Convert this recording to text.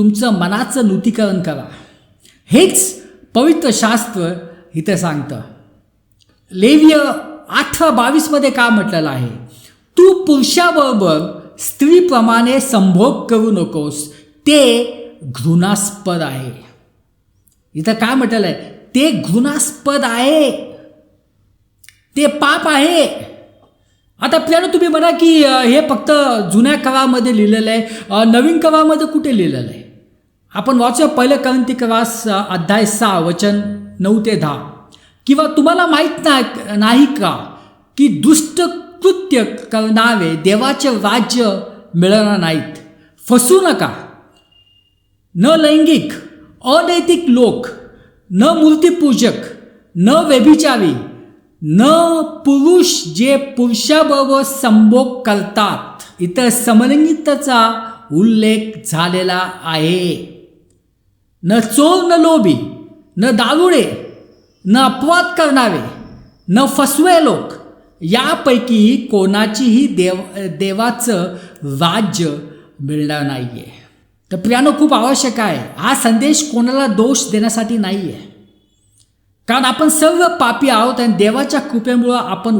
तुमचं मनाचं नूतीकरण करा. हेच पवित्र शास्त्र इथं सांगतं. लेव्य अठरा बावीसमध्ये का म्हटलेलं आहे? तू पुरुषाबरोबर स्त्रीप्रमाणे संभोग करू नकोस. ते घृणास्पद आहे. इथं काय म्हटलेलं आहे? ते घृणास्पद आहे. ते पाप आहे. आता आपल्याला तुम्ही म्हणा की हे फक्त जुन्या कवामध्ये लिहिलेलं आहे. नवीन कवामध्ये कुठे लिहिलेलं आहे? आपण वाचूया पहिलं क्रांतिकवास अध्याय सहा वचन नऊ ते दहा. किंवा तुम्हाला माहीत ना नाही का की दुष्ट कृत्य करणारे देवाचे राज्य मिळणार नाहीत? फसू नका. न लैंगिक अनैतिक लोक न मूर्तीपूजक न व्यभिचारी न पुरुष जे पुरुषाबरोबर संभोग करतात. इतर समलिंगितचा उल्लेख झालेला आहे. न चोर न लोभी न दारुडे न अपवाद करणारे न फसवे लोक यापैकी कोणाचीही देव देवाचं राज्य मिळणार नाही आहे तर प्रियानो खूप आवश्यक आहे. हा संदेश कोणाला दोष देण्यासाठी नाही आहे कारण आपण सर्व पापी आहोत आणि देवाच्या कृपेमुळं आपण